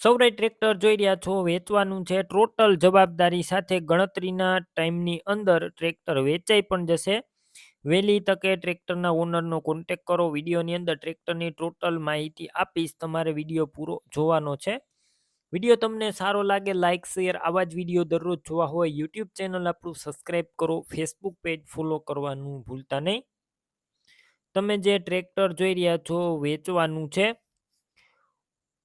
સૌરાય tractor જોઈ રહ્યા છો. વેચવાનું છે ટોટલ જવાબદારી સાથે ગણતરીના ટાઈમની અંદર ટ્રેક્ટર વેચાઈ પણ જશે. વહેલી તકે ટ્રેક્ટરના ઓનરનો કોન્ટેક કરો. વિડીયોની અંદર ટ્રેક્ટરની ટોટલ માહિતી આપીશ. તમારે વીડિયો પૂરો જોવાનો છે. વીડિયો તમને સારો લાગે લાઇક શેર આવા જ વીડિયો દરરોજ જોવા હોય યુટ્યુબ ચેનલ આપણું સબસ્ક્રાઈબ કરો. ફેસબુક પેજ ફોલો કરવાનું ભૂલતા નહીં. તમે જે ટ્રેક્ટર જોઈ રહ્યા છો વેચવાનું છે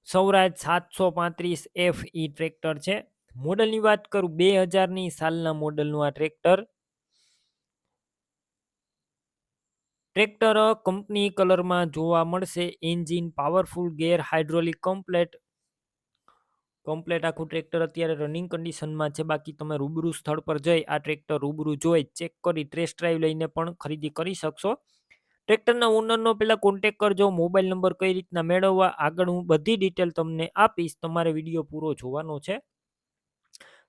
સૌરાજ સાતસો પાંત્રીસ એફ ઈ ટ્રેક્ટર છે. મોડલની વાત કરું બે હજારની સાલના મોડલનું આ ટ્રેક્ટર. ટ્રેક્ટર કંપની કલરમાં જોવા મળશે. Engine powerful, gear hydraulic, complete. Complete આખું ટ્રેક્ટર અત્યારે રનિંગ કન્ડિશનમાં છે. બાકી તમે રૂબરૂ સ્થળ પર જઈ આ ટ્રેક્ટર રૂબરૂ જોઈ ચેક કરી, ટેસ્ટ ડ્રાઈવ લઈને પણ ખરીદી કરી શકશો. ટ્રેક્ટરના ઓનરનો પહેલાં કોન્ટેક કરજો મોબાઈલ નંબર કઈ રીતના મેળવવા, આગળ હું બધી ડિટેલ તમને આપીશ, તમારે વીડિયો પૂરો જોવાનો છે.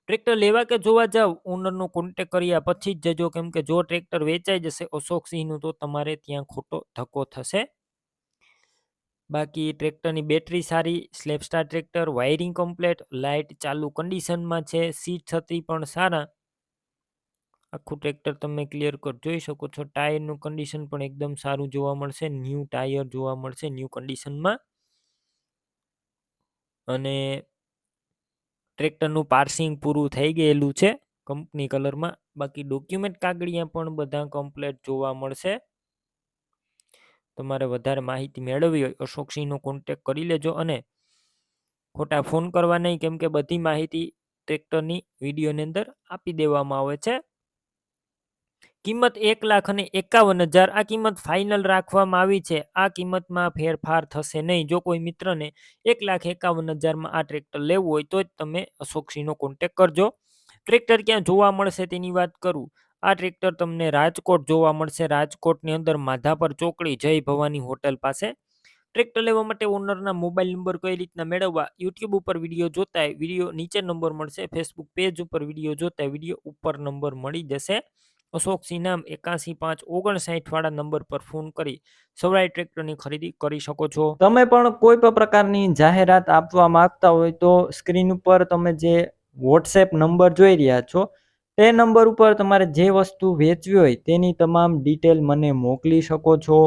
ટ્રેક્ટર લેવા કે જોવા જાવ, ઓનરનો કોન્ટેક કર્યા પછી જ જજો, કેમ કે જો ટ્રેક્ટર વેચાઈ જશે અશોક સિંહનું તો તમારે ત્યાં ખોટો ધક્કો થશે. બાકી ટ્રેક્ટરની બેટરી સારી self starter tractor wiring complete light ચાલુ કન્ડિશનમાં છે સીટ છત્રી પણ સારા. આખું ટ્રેક્ટર તમે ક્લિયર કટ જોઈ શકો છો. ટાયરનું કન્ડિશન પણ એકદમ સારું જોવા મળશે. ન્યૂ ટાયર જોવા મળશે, ન્યૂ કન્ડિશનમાં અને ટ્રેક્ટરનું પાર્સિંગ પૂરું થઈ ગયેલું છે કંપની કલરમાં. બાકી ડોક્યુમેન્ટ કાગળિયા પણ બધા કમ્પ્લેટ જોવા મળશે. તમારે વધારે માહિતી મેળવવી હોય, અશોકસિંહનો કોન્ટેક કરી લેજો અને ખોટા ફોન કરવા નહીં, કેમ કે બધી માહિતી ટ્રેક્ટરની વિડીયોની અંદર આપી દેવામાં આવે છે. કિંમત એક લાખ અને એકાવન હજાર. આ કિંમત ફાઇનલ રાખવામાં આવી છે. આ કિંમતમાં ફેરફાર થશે નહીં. જો કોઈ મિત્રને એક લાખ એકાવન હજારમાં આ ટ્રેક્ટર લેવું હોય, તો જ તમે અશોકસિંહનો કોન્ટેક કરજો. ટ્રેક્ટર ક્યાં જોવા મળશે તેની વાત કરું. આ ટ્રેક્ટર તમને રાજકોટ જોવા મળશે. રાજકોટની અંદર માધાપર ચોકડી, જય ભવાની હોટલ પાસે. ટ્રેક્ટર લેવા માટે ઓનરના મોબાઈલ નંબર કઈ રીતના મેળવવા યુટ્યુબ ઉપર વીડિયો જોતા વીડિયો નીચે નંબર મળશે ફેસબુક પેજ ઉપર વીડિયો જોતા વીડિયો ઉપર નંબર મળી જશે. અશોકસિંહ નામ એકાસી પાંચ ઓગણસાઠ વાળા નંબર પર ફોન કરી સૌરાય ટ્રેક્ટરની ખરીદી કરી શકો છો. તમે પણ કોઈ પણ પ્રકારની જાહેરાત આપવા માંગતા હોય તો સ્ક્રીન ઉપર તમે જે વોટ્સએપ નંબર જોઈ રહ્યા છો, તે નંબર ઉપર તમારે જે વસ્તુ વેચવી હોય તેની તમામ ડિટેલ મને મોકલી શકો છો.